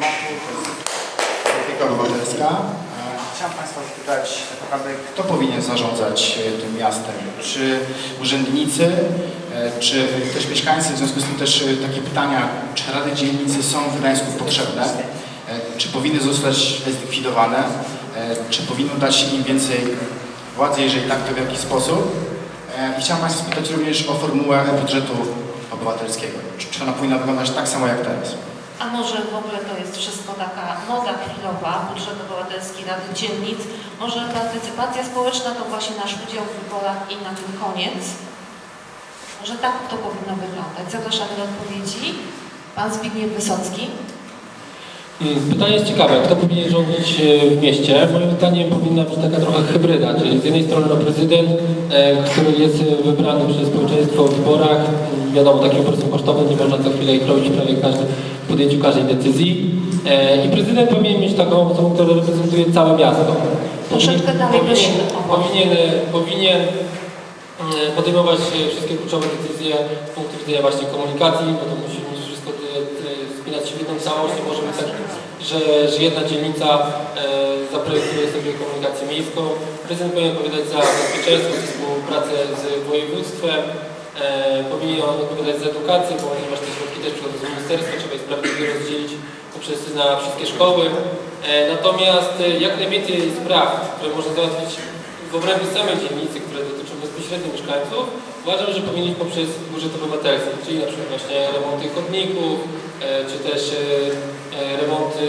tematu, to jest polityka Chciałem Państwa zapytać tak kto powinien zarządzać e, tym miastem? Czy urzędnicy, e, czy też mieszkańcy? W związku z tym też e, takie pytania, czy rady dzielnicy są w Gdańsku potrzebne? Czy powinny zostać zlikwidowane? Czy powinno dać im więcej władzy, jeżeli tak, to w jaki sposób? I chciałem Państwa spytać również o formułę budżetu obywatelskiego. Czy ona powinna wyglądać tak samo jak teraz? A może w ogóle to jest wszystko taka moda chwilowa, budżet obywatelski Rady Dzielnic? Może partycypacja społeczna to właśnie nasz udział w wyborach i na tym koniec? Może tak to powinno wyglądać. Zapraszamy do odpowiedzi. Pan Zbigniew Wysocki. Mm, Pytanie jest ciekawe, kto powinien rządzić e, w mieście? Moim zdaniem powinna być taka trochę hybryda, czyli z jednej strony no, prezydent, e, który jest e, wybrany przez społeczeństwo w wyborach, mm, wiadomo, takim procesem kosztownym, nie można co chwilę ich robić prawie każdy, podjęciu każdej decyzji. E, I prezydent powinien mieć taką osobę, która reprezentuje całe miasto. Troszeczkę dalej powinien, prosimy powinien, e, powinien e, podejmować wszystkie kluczowe decyzje z punktu widzenia właśnie komunikacji, bo to musi wszystko spinać się w jedną całość. Nie może być tak, że, że jedna dzielnica zaprojektuje sobie komunikację miejską. Prezydent powinien odpowiadać za bezpieczeństwo, za współpracę z województwem, powinien odpowiadać za edukację, ponieważ te środki też przychodzą z ministerstwa, trzeba je sprawiedliwie rozdzielić poprzez na wszystkie szkoły. E, natomiast e, jak najwięcej spraw, które można załatwić w obrębie samej dzielnicy, które dotyczą bezpośrednio mieszkańców, uważam, że powinni iść poprzez budżet obywatelski, czyli na przykład właśnie remonty chodników, e, czy też remonty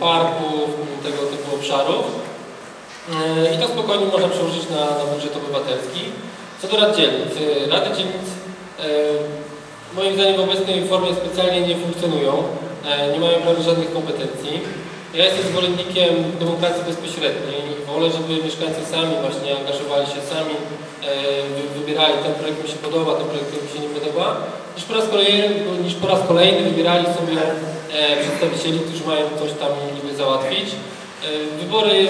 parków, tego typu obszarów. I to spokojnie można przełożyć na, na budżet obywatelski. Co do rad dzielnic. Rady dzielnic moim zdaniem w obecnej formie specjalnie nie funkcjonują, e, nie mają prawie żadnych kompetencji. Ja jestem zwolennikiem demokracji bezpośredniej wolę, żeby mieszkańcy sami właśnie angażowali się, sami e, wy- wybierali ten projekt mi się podoba, ten projekt mi się nie podoba, niż po raz kolejny, niż po raz kolejny wybierali sobie e, przedstawicieli, którzy mają coś tam niby załatwić. Wybory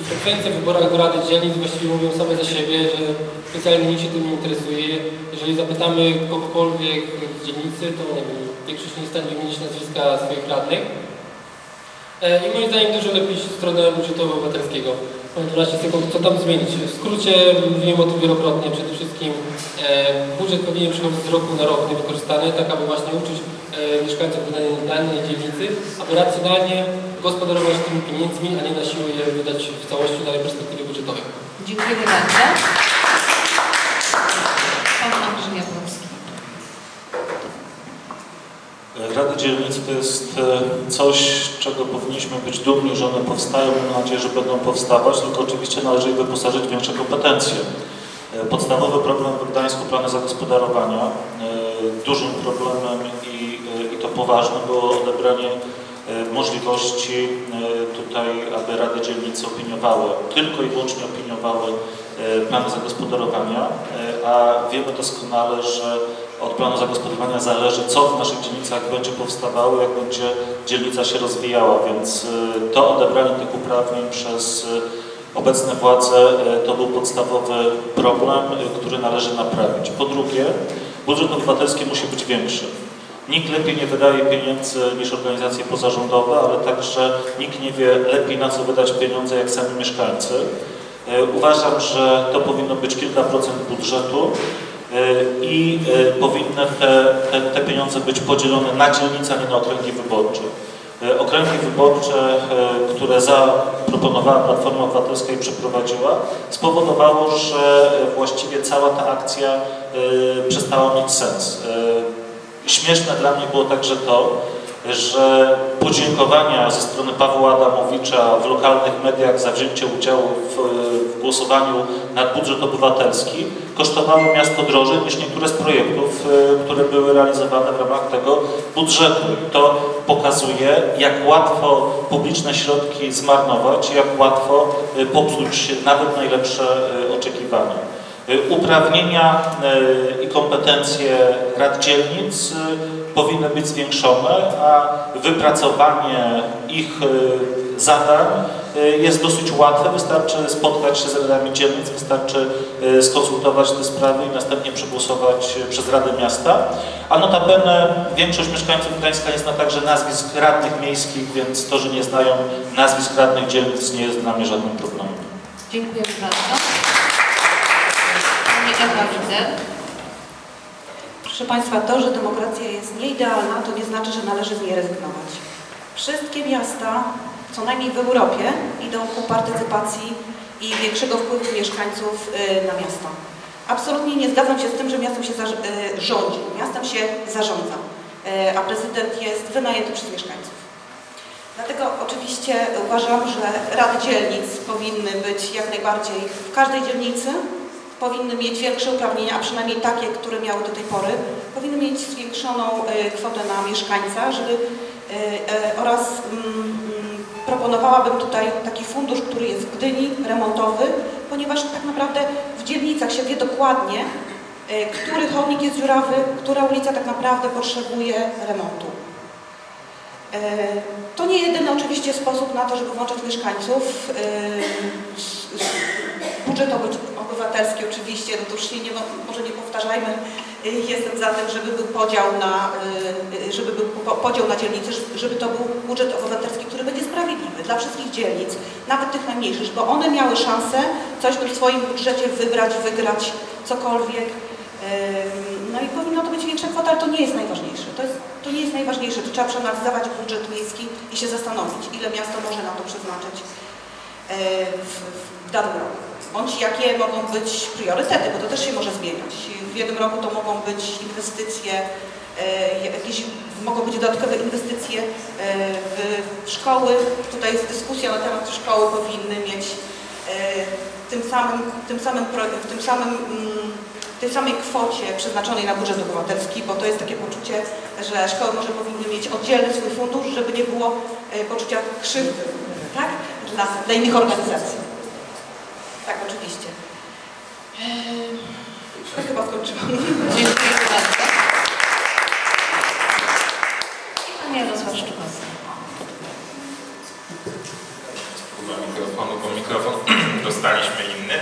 i frekwencja w wyborach do Rady Dzielnic właściwie mówią same za siebie, że specjalnie nikt się tym nie interesuje. Jeżeli zapytamy kogokolwiek z dzielnicy, to nie wiem, większość nie w stanie wymienić nazwiska swoich radnych. E, I moim zdaniem dużo lepiej iść w stronę budżetu obywatelskiego. Mam 12 sekund, co tam zmienić? W skrócie mówiłem o tym wielokrotnie. Przede wszystkim e, budżet powinien przychodzić z roku na rok niewykorzystany, tak aby właśnie uczyć e, mieszkańców danej, danej dzielnicy, aby racjonalnie gospodarować tymi pieniędzmi, a nie na siłę je wydać w całości w danej perspektywie budżetowej. Dziękujemy bardzo. Pan Andrzej Jablowski. Rady dzielnic to jest e, coś, czego powinniśmy być dumni, że one powstają. Mam nadzieję, że będą powstawać, tylko oczywiście należy je wyposażyć w większe kompetencje. E, Podstawowy problem w Gdańsku plany zagospodarowania. e, Dużym problemem i, i to poważne było odebranie możliwości e, tutaj, aby Rady Dzielnicy opiniowały, tylko i wyłącznie opiniowały e, plany zagospodarowania, e, a wiemy doskonale, że od planu zagospodarowania zależy, co w naszych dzielnicach będzie powstawało, jak będzie dzielnica się rozwijała, więc to odebranie tych uprawnień przez obecne władze to był podstawowy problem, który należy naprawić. Po drugie, budżet obywatelski musi być większy. Nikt lepiej nie wydaje pieniędzy niż organizacje pozarządowe, ale także nikt nie wie lepiej na co wydać pieniądze jak sami mieszkańcy. Y, Uważam, że to powinno być kilka procent budżetu y, i y, powinny te, te, te pieniądze być podzielone na dzielnice, a nie na okręgi wyborcze. Okręgi wyborcze, które zaproponowała Platforma Obywatelska i przeprowadziła, spowodowało, że właściwie cała ta akcja przestała mieć sens. Śmieszne dla mnie było także to, że podziękowania ze strony Pawła Adamowicza w lokalnych mediach za wzięcie udziału w, w głosowaniu nad budżet obywatelski kosztowały miasto drożej niż niektóre z projektów, y, które były realizowane w ramach tego budżetu. I to pokazuje, jak łatwo publiczne środki zmarnować, jak łatwo y, popsuć nawet najlepsze y, oczekiwania. Y, Uprawnienia y, i kompetencje rad dzielnic y, powinny być zwiększone, a wypracowanie ich zadań jest dosyć łatwe. Wystarczy spotkać się z radami dzielnic, wystarczy skonsultować te sprawy i następnie przegłosować przez Radę Miasta. A notabene większość mieszkańców Gdańska nie zna także nazwisk radnych miejskich, więc to, że nie znają nazwisk radnych dzielnic nie jest dla mnie żadnym problemem. Dziękuję bardzo. Ewa Wider. Proszę Państwa, to, że demokracja jest nieidealna, to nie znaczy, że należy z niej rezygnować. Wszystkie miasta, co najmniej w Europie, idą ku partycypacji i większego wpływu mieszkańców y, na miasto. Absolutnie nie zgadzam się z tym, że miastem się y, rządzi. Miastem się zarządza, y, a prezydent jest wynajęty przez mieszkańców. Dlatego oczywiście uważam, że rady dzielnic powinny być jak najbardziej w każdej dzielnicy, powinny mieć większe uprawnienia, a przynajmniej takie, które miały do tej pory, powinny mieć zwiększoną e, kwotę na mieszkańca, żeby e, e, oraz mm, mm, proponowałabym tutaj taki fundusz, który jest w Gdyni, remontowy, ponieważ tak naprawdę w dzielnicach się wie dokładnie, który chodnik jest dziurawy, która ulica tak naprawdę potrzebuje remontu. To nie jedyny oczywiście sposób na to, żeby włączyć mieszkańców. Budżet obywatelski oczywiście, no to już się nie, może nie powtarzajmy, E, jestem za tym, żeby był podział na, e, żeby był po- podział na dzielnicy, żeby to był budżet obywatelski, który będzie sprawiedliwy dla wszystkich dzielnic, nawet tych najmniejszych, żeby one miały szansę coś w swoim budżecie wybrać, wygrać, cokolwiek. No i powinna to być większa kwota, ale to nie jest najważniejsze. To, jest, to nie jest najważniejsze. To trzeba przeanalizować budżet miejski i się zastanowić, ile miasto może na to przeznaczyć w, w danym roku. Bądź jakie mogą być priorytety, bo to też się może zmieniać. W jednym roku to mogą być inwestycje, e, jakieś mogą być dodatkowe inwestycje e, w, szkoły. Tutaj jest dyskusja na temat, czy szkoły powinny mieć e, tym samym, tym samym, w tym samym mm, tej samej kwocie przeznaczonej na budżet obywatelski, bo to jest takie poczucie, że szkoły może powinny mieć oddzielny swój fundusz, żeby nie było poczucia krzywdy, tak? Dla, dla innych organizacji. Tak, oczywiście. To chyba skończyłam. Dziękuję bardzo. I Pani Jarosław Szczukowski. Chyba mikrofonu, bo mikrofon dostaliśmy inny.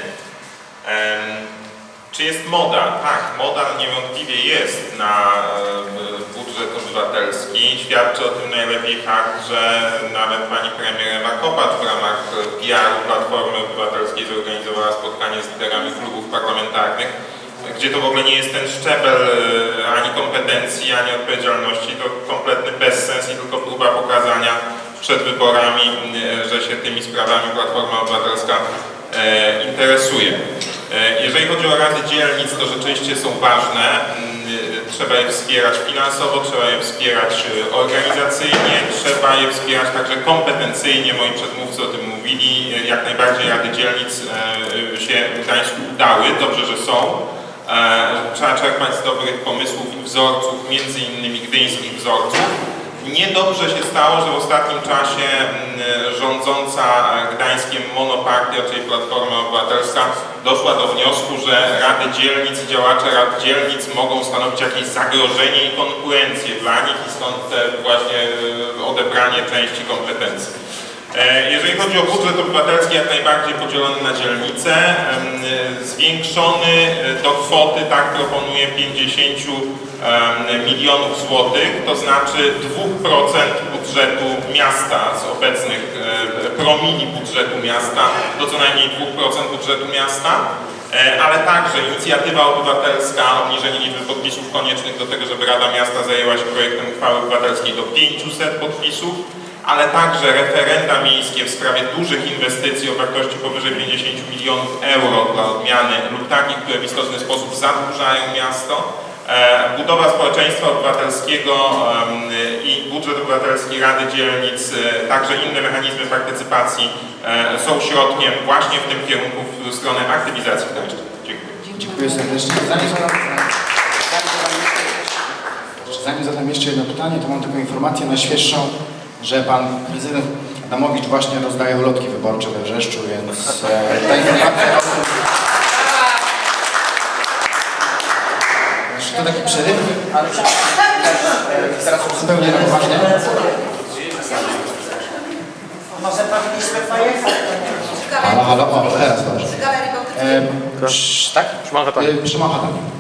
Czy jest moda? Tak, moda niewątpliwie jest na obywatelski. Świadczy o tym najlepiej fakt, że nawet pani premier Ewa Kopacz w ramach PR-u Platformy Obywatelskiej zorganizowała spotkanie z liderami klubów parlamentarnych, gdzie to w ogóle nie jest ten szczebel e, ani kompetencji, ani odpowiedzialności, to kompletny bezsens i tylko próba pokazania przed wyborami, e, że się tymi sprawami Platforma Obywatelska e, interesuje. Jeżeli chodzi o rady dzielnic, to rzeczywiście są ważne. Trzeba je wspierać finansowo, trzeba je wspierać e, organizacyjnie, trzeba je wspierać także kompetencyjnie. Moi przedmówcy o tym mówili. E, Jak najbardziej rady dzielnic e, się w Gdańsku udały, dobrze, że są. E, Trzeba czerpać z dobrych pomysłów i wzorców, między innymi gdyńskich wzorców. Niedobrze się stało, że w ostatnim czasie mm, rządząca Gdańskiem monopartia, czyli Platforma Obywatelska, doszła do wniosku, że rady dzielnic i działacze rad dzielnic mogą stanowić jakieś zagrożenie i konkurencję dla nich i stąd właśnie e, odebranie części kompetencji. E, Jeżeli chodzi o budżet obywatelski, jak najbardziej podzielony na dzielnice, zwiększony e, do kwoty, tak proponuje 50 em, milionów złotych, to znaczy 2% budżetu miasta z obecnych e, promili budżetu miasta do co najmniej 2% budżetu miasta. Ale także inicjatywa obywatelska, obniżenie liczby podpisów koniecznych do tego, żeby Rada Miasta zajęła się projektem uchwały obywatelskiej do 500 podpisów, ale także referenda miejskie w sprawie dużych inwestycji o wartości powyżej 50 milionów euro dla odmiany lub takich, które w istotny sposób zadłużają miasto. E, Budowa społeczeństwa obywatelskiego i budżet obywatelski Rady Dzielnic, e, także inne mechanizmy partycypacji e, są środkiem właśnie w tym kierunku w stronę aktywizacji Gdańska. Dziękuję. Dziękuję serdecznie. Zanim zadam, jeszcze, jedno pytanie, to mam taką informację najświeższą, że pan prezydent Adamowicz właśnie rozdaje ulotki wyborcze we Wrzeszczu, więc e, ta informacja... Znaczy, To taki przeryw, ale teraz już zupełnie na poważnie. Może powinniśmy pojechać. Halo, halo, o, teraz dobrze. E, przy, tak? E, Hatami.